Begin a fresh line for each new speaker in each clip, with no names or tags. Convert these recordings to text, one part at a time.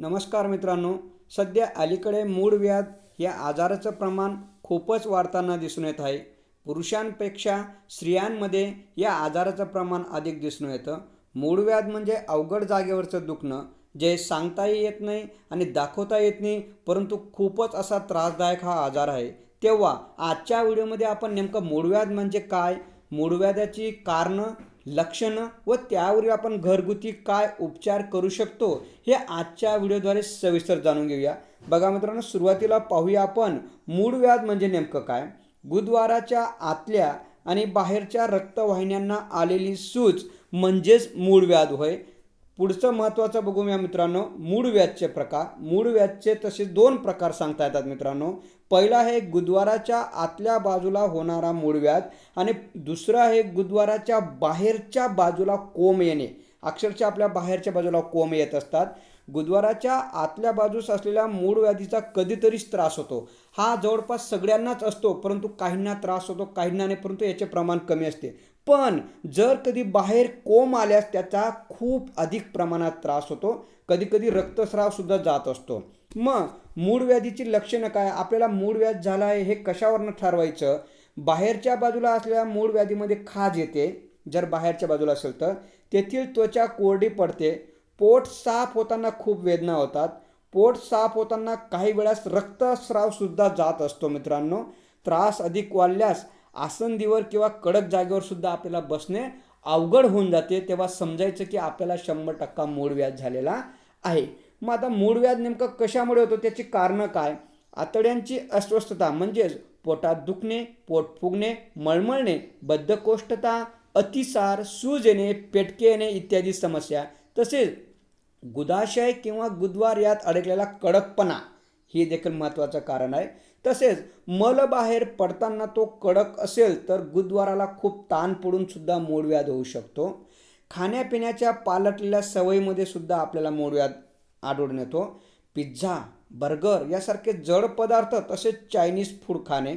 नमस्कार मित्रांनो सध्या अलीकडे मूळ व्याध या आजाराचं प्रमाण खूपच वाढताना दिसून येत आहे. पुरुषांपेक्षा स्त्रियांमध्ये या आजाराचं प्रमाण अधिक दिसून येतं. मूळ व्याध म्हणजे अवघड जागेवरचं दुखणं जे सांगताही येत नाही आणि दाखवता येत नाही परंतु खूपच असा त्रासदायक हा आजार आहे. तेव्हा आजच्या व्हिडिओमध्ये आपण नेमकं मूळव्याध म्हणजे काय? मूळव्याधाची कारणं लक्षणं व त्यावरील आपण घरगुती काय उपचार करू शकतो हे आजच्या व्हिडिओद्वारे सविस्तर जाणून घेऊया. बघा मित्रांनो सुरुवातीला पाहूया आपण मूळ व्याध म्हणजे नेमकं काय? बुधवाराच्या आतल्या आणि बाहेरच्या रक्तवाहिन्यांना आलेली सूज म्हणजेच मूळ व्याध होय. पुढचं महत्त्वाचं बघूया मित्रांनो मूळ व्याजचे प्रकार. मूळ व्याजचे तसे दोन प्रकार सांगता येतात मित्रांनो. पहिला आहे गुरुद्वाराच्या आतल्या बाजूला होणारा मूळ व्याज आणि दुसरा आहे गुरुद्वाराच्या बाहेरच्या बाजूला कोंब येणे. अक्षरशः आपल्या बाहेरच्या बाजूला कोंब येत असतात. गुरुद्वाराच्या आतल्या बाजूस असलेल्या मूळ व्याधीचा कधीतरीच त्रास होतो. हा जवळपास सगळ्यांनाच असतो परंतु काहींना त्रास होतो काहींना नाही परंतु याचे प्रमाण कमी असते. पण जर कधी बाहेर कोंब आल्यास त्याचा खूप अधिक प्रमाणात त्रास होतो. कधीकधी रक्तस्रावसुद्धा जात असतो. मग मूळव्याधीची लक्षणं काय? आपल्याला मूळव्याध झाला आहे हे कशावरनं ठरवायचं? बाहेरच्या बाजूला असलेल्या मूळव्याधीमध्ये खाज येते. जर बाहेरच्या बाजूला असेल तर. तेथील त्वचा कोरडी पडते. पोट साफ होताना खूप वेदना होतात. पोट साफ होताना काही वेळास रक्तस्रावसुद्धा जात असतो मित्रांनो. त्रास अधिक वाढल्यास आसंदीवर किंवा कडक जागेवर सुद्धा आपल्याला बसणे अवघड होऊन जाते. तेव्हा समजायचं की आपल्याला शंभर टक्का मूळव्याध झालेला आहे. मग आता मूळव्याध नेमकं कशामुळे होतो? त्याची कारणं काय? आतड्यांची अस्वस्थता म्हणजेच पोटात दुखणे पोट फुगणे मळमळणे बद्धकोष्ठता अतिसार सूज येणे पेटके येणे इत्यादी समस्या. तसेच गुदाशय किंवा गुदवार यात अडकलेला कडकपणा हे देखील महत्त्वाचं कारण आहे. तसेच मल बाहेर पडताना तो कडक असेल तर गुरुद्वाराला खूप ताण पडून सुद्धा मूळव्याध होऊ शकतो. खाण्यापिण्याच्या पालटलेल्या सवयीमध्ये सुद्धा आपल्याला मूळव्याध आढळून येतो. पिझ्झा बर्गर यासारखे जड पदार्थ तसेच चायनीज फूड खाणे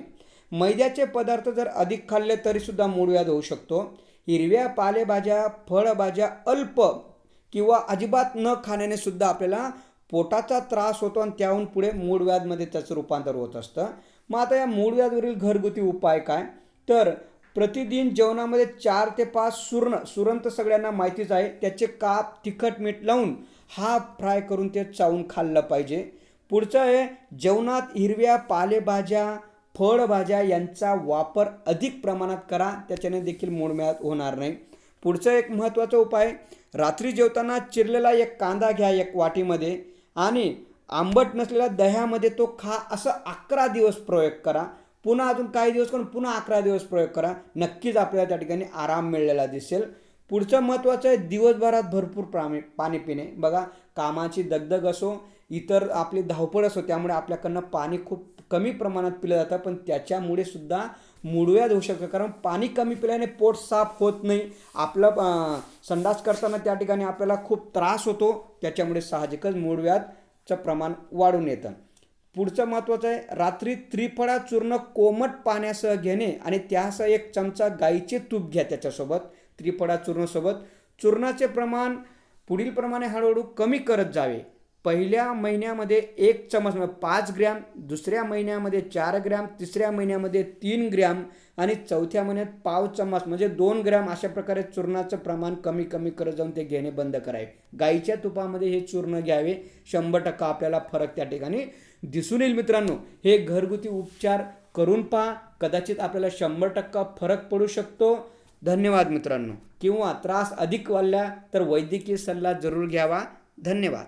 मैद्याचे पदार्थ जर अधिक खाल्ले तरीसुद्धा मूळव्याध होऊ शकतो. हिरव्या पालेभाज्या फळभाज्या अल्प किंवा अजिबात न खाण्याने सुद्धा आपल्याला पोटाचा त्रास होतो आणि त्याहून पुढे मूळव्याधमध्ये त्याचं रूपांतर होत असतं. मग आता या मूळव्याधवरील घरगुती उपाय काय? तर प्रतिदिन जेवणामध्ये चार ते पाच सुरण सुरण तर सगळ्यांना माहितीच आहे. त्याचे काप तिखट मीठ लावून हाफ फ्राय करून ते चावून खाल्लं पाहिजे. पुढचं आहे जेवणात हिरव्या पालेभाज्या फळभाज्या यांचा वापर अधिक प्रमाणात करा. त्याच्याने देखील मूळव्याध होणार नाही. पुढचं एक महत्त्वाचा उपाय रात्री जेवताना चिरलेला एक कांदा घ्या एक वाटीमध्ये. आणि आंबट नसलेल्या दह्यामध्ये तो खा असं अकरा दिवस प्रयोग करा. पुन्हा अजून काही दिवस करून पुन्हा अकरा दिवस प्रयोग करा. नक्कीच आपल्याला त्या ठिकाणी आराम मिळलेला दिसेल. पुढचं महत्त्वाचं आहे दिवसभरात भरपूर प्राणी पाणी पिणे. बघा कामाची दगदग असो इतर आपली धावपळ असो त्यामुळे आपल्याकडनं पाणी खूप कमी प्रमाणात पिलं जातं. पण त्याच्यामुळे सुद्धा मूळव्याध होऊ शकतं. कारण पाणी कमी पिल्याने पोट साफ होत नाही. आपलं संडास करताना त्या ठिकाणी आपल्याला खूप त्रास होतो. त्याच्यामुळे साहजिकच मूळव्याधचं प्रमाण वाढून येतं. पुढचं महत्त्वाचं आहे रात्री त्रिफळा चूर्ण कोमट पाण्यासह घेणे आणि त्यासह एक चमचा गाईचे तूप घ्या त्याच्यासोबत. त्रिपडा चूर्णसोबत. चूर्णाचे प्रमाण पुढील प्रमाणे हळूहळू कमी करत जावे. पहिल्या महिन्यामध्ये एक चमच म्हणजे पाच ग्रॅम दुसऱ्या महिन्यामध्ये चार ग्रॅम तिसऱ्या महिन्यामध्ये तीन ग्रॅम आणि चौथ्या महिन्यात पाव चमच म्हणजे दोन ग्रॅम अशा प्रकारे चूर्णाचं प्रमाण कमी कमी करत जाऊन ते घेणे बंद करावे. गाईच्या तुपामध्ये हे चूर्ण घ्यावे. शंभर टक्का आपल्याला फरक त्या ठिकाणी दिसून येईल मित्रांनो. हे घरगुती उपचार करून पहा. कदाचित आपल्याला शंभर टक्का फरक पडू शकतो. धन्यवाद मित्रांनो. किंवा त्रास अधिक वाढला तर वैद्यकीय सल्ला जरूर घ्यावा. धन्यवाद.